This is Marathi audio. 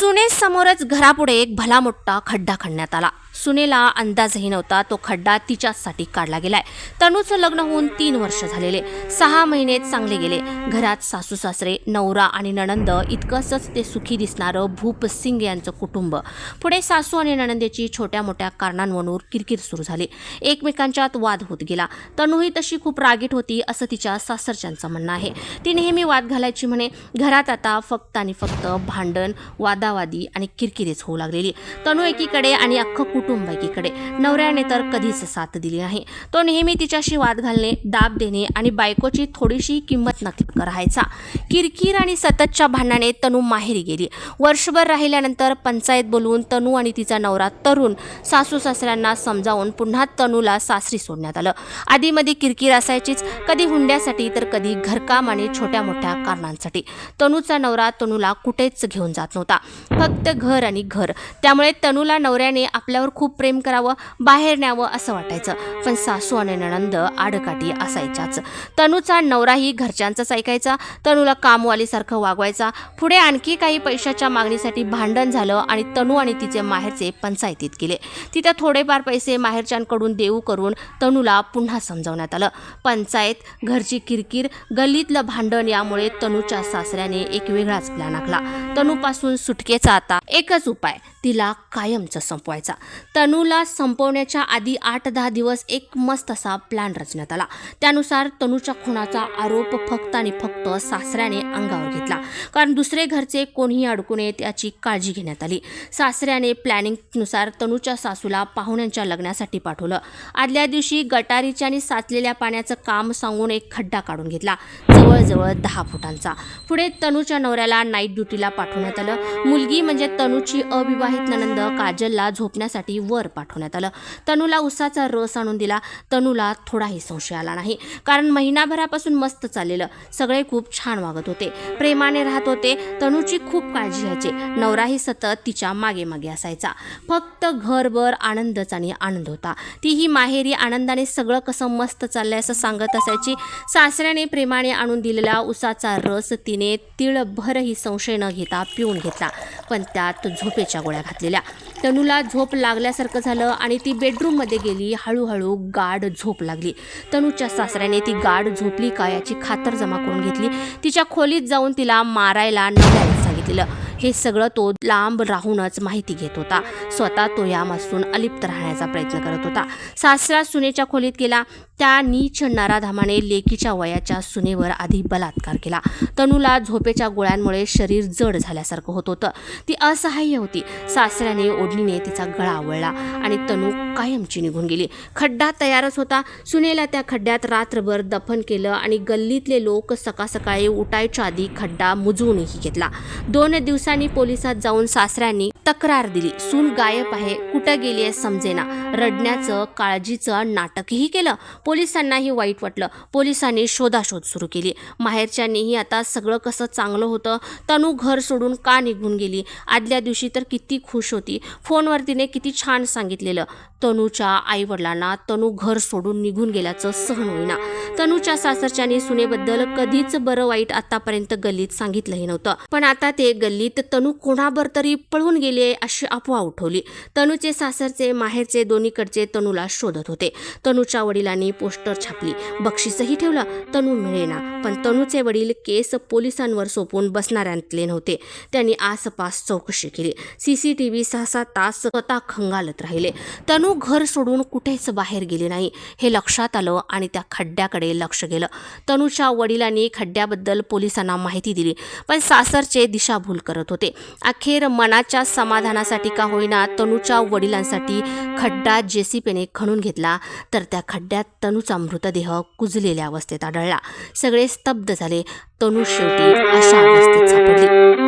सुने समोरच घरापुढे एक भला मोठा खड्डा खणण्यात आला. सुनेला अंदाजही नव्हता तो खड्डा तिच्याचसाठी काढला गेलाय. तनूचं लग्न होऊन तीन वर्ष झालेले. सहा महिने चांगले गेले. घरात सासू सासरे नवरा आणि नणंद इतकंच ते सुखी दिसणारं भूप सिंग यांचं कुटुंब. पुढे सासू आणि नणंदेची छोट्या मोठ्या कारणांवरून किरकिर सुरू झाली. एकमेकांच्यात वाद होत गेला. तनूही तशी खूप रागीट होती असं तिच्या सासरच्यांचं म्हणणं आहे. ती नेहमी वाद घालायची म्हणे. घरात आता फक्त आणि फक्त भांडण वाद वादावादी आणि किरकिरीच होऊ लागलेली. तनू एकीकडे आणि अख्खं कुटुंब एकीकडे. नवऱ्याने तर कधीच साथ दिली नाही. तो नेहमी तिच्याशी वाद घालणे दाब देणे आणि बायकोची थोडीशी किंमत नक्की राहायचा किरकिर आणि सततच्या भांडणाने तनू माहेरी गेली. वर्षभर राहिल्यानंतर पंचायत बोलवून तनू आणि तिचा नवरा तरुण सासू सासऱ्यांना समजावून पुन्हा तनूला सासरी सोडण्यात आलं. आधीमध्ये किरकिर असायचीच. कधी हुंड्यासाठी तर कधी घरकाम आणि छोट्या मोठ्या कारणांसाठी. तनूचा नवरा तनूला कुठेच घेऊन जात नव्हता. फक्त घर आणि घर. त्यामुळे तनूला नवऱ्याने आपल्यावर खूप प्रेम करावं बाहेर न्यावं असं वाटायचं. पण सासू आणि नणंद आडकाठी असायच्याच. तनूचा नवराही घरच्यांचाच ऐकायचा तनूला कामवालीसारखं वागवायचा. पुढे आणखी काही पैशाच्या मागणीसाठी भांडण झालं आणि तनू आणि तिचे माहेरचे पंचायतीत गेले. तिथं थोडेफार पैसे माहेरच्यांकडून देऊ करून तनूला पुन्हा समजावण्यात आलं. पंचायत घरची किरकिर गल्लीतलं भांडण यामुळे तनूच्या सासऱ्याने एक वेगळाच प्लॅन आखला. तनूपासून सुटकेचा आता एकच उपाय तिला कायमचं संपवायचा. तनूला संपवण्याच्या आधी आठ दहा दिवस एक मस्त असा प्लॅन रचण्यात आला. त्यानुसार तनूच्या खुणाचा आरोप फक्त आणि फक्त सासऱ्याने अंगावर घेतला. कारण दुसरे घरचे कोणीही अडकू नये त्याची काळजी घेण्यात आली. सासऱ्याने प्लॅनिंगनुसार तनूच्या सासूला पाहुण्यांच्या लग्नासाठी पाठवलं. आदल्या दिवशी गटारीच्या आणि साचलेल्या पाण्याचं काम सांगून एक खड्डा काढून घेतला. जवळजवळ दहा फुटांचा. पुढे तनूच्या नवऱ्याला नाईट ड्युटीला पाठवण्यात आलं. मुलगी म्हणजे तनूची अविवाहित ननंद काजलला झोपण्यासाठी वर पाठवण्यात आलं. तनूला उसाचा रस आणून दिला. तनूला थोडाही संशय आला नाही. कारण महिनाभरापासून मस्त चाललेलं. सगळे खूप छान वागत होते. प्रेमाने राहत होते. तनूची खूप काळजी घ्यायची. नवराही सतत तिच्यामागे मागे असायचा. फक्त घरभर आनंदच आणि आनंद होता. तीही माहेरी आनंदाने सगळं कसं मस्त चाललंय असं सांगत असायची. सासऱ्याने प्रेमाने आणून दिलेला उसाचा रस तिने तिळभरही संशय न घेता पिऊन घेतला. पण त्यात झोपेच्या गोळ्या घातलेल्या. तनूला झोप लागल्यासारखं झालं आणि ती बेडरूममध्ये गेली. हळूहळू गाढ झोप लागली. तनूच्या सासऱ्याने ती गाढ झोपली का याची खातर जमा करून घेतली. तिच्या खोलीत जाऊन तिला मारायला नव्याने सांगितलेलं. हे सगळं तो लांब राहूनच माहिती घेत होता. स्वतः तो यापासून अलिप्त राहण्याचा प्रयत्न करत होता. सासरा सुनेच्या खोलीत गेला. त्या नीच नराधामाने लेकीच्या वयाच्या सुनेवर आधी बलात्कार केला. तनूला झोपेच्या गोळ्यांमुळे शरीर जड झाल्यासारखं होत होतं. ती असहाय्य होती. सासऱ्याने ओढणीने तिचा गळा आवळला आणि तनू कायमची निघून गेली. खड्डा तयारच होता. सुनेला त्या खड्ड्यात रात्रभर दफन केलं आणि गल्लीतले लोक सकाळ सकाळी उठायच्या आधी खड्डा मुजवूनही घेतला. दोन दिवसांनी पोलिसात जाऊन सासऱ्यांनी तक्रार दिली. सून गायब आहे. कुठं गेली आहे समजेना. रडण्याचं काळजीचं नाटकही केलं. पोलिसांनाही वाईट वाटलं. पोलिसांनी शोधाशोध सुरू केली. माहेरच्यांनीही आता सगळं कसं चांगलं होतं तनू घर सोडून का निघून गेली? आदल्या दिवशी तर किती खुश होती. फोनवर तिने किती छान सांगितलेलं. तनूच्या आईवडिलांना तनू घर सोडून निघून गेल्याचं सहन होईना. तनूच्या सासरच्यानी सुनेबद्दल कधीच बरं वाईट आतापर्यंत गल्लीत सांगितलंही नव्हतं. पण आता ते गल्लीत तनू कोणाबर तरी पळून गेली. अशी अफवा उठवली. तनूचे सासरचे माहेरचे दोन्हीकडचे तनूला शोधत होते. तनूच्या वडिलांनी पोस्टर छापली. बक्षीसही ठेवलं. तनू मिळेना. पण तनूचे वडील केस पोलिसांवर सोपून बसणाऱ्यांतले नव्हते. त्यांनी आसपास चौकशी केली. सी सी टी व्ही सहा सात तास स्वतः खंगालत राहिले. तनू घर सोडून कुठेच बाहेर गेली नाही. हे लक्षात आलं आणि त्या खड्ड्याकडे लक्ष गेलं. तनूच्या वडिलांनी खड्ड्याबद्दल पोलिसांना माहिती दिली. पण सासरचे दिशाभूल करत होते. अखेर मनाच्या समाधानासाठी का होईना तनूच्या वडिलांसाठी खड्डा जेसीपीने खणून घेतला. तर त्या खड्ड्यात तनूचा मृतदेह कुजलेल्या अवस्थेत आढळला. सगळे स्तब्ध झाले. तनू शेवटी अशा अवस्थेत सापडली.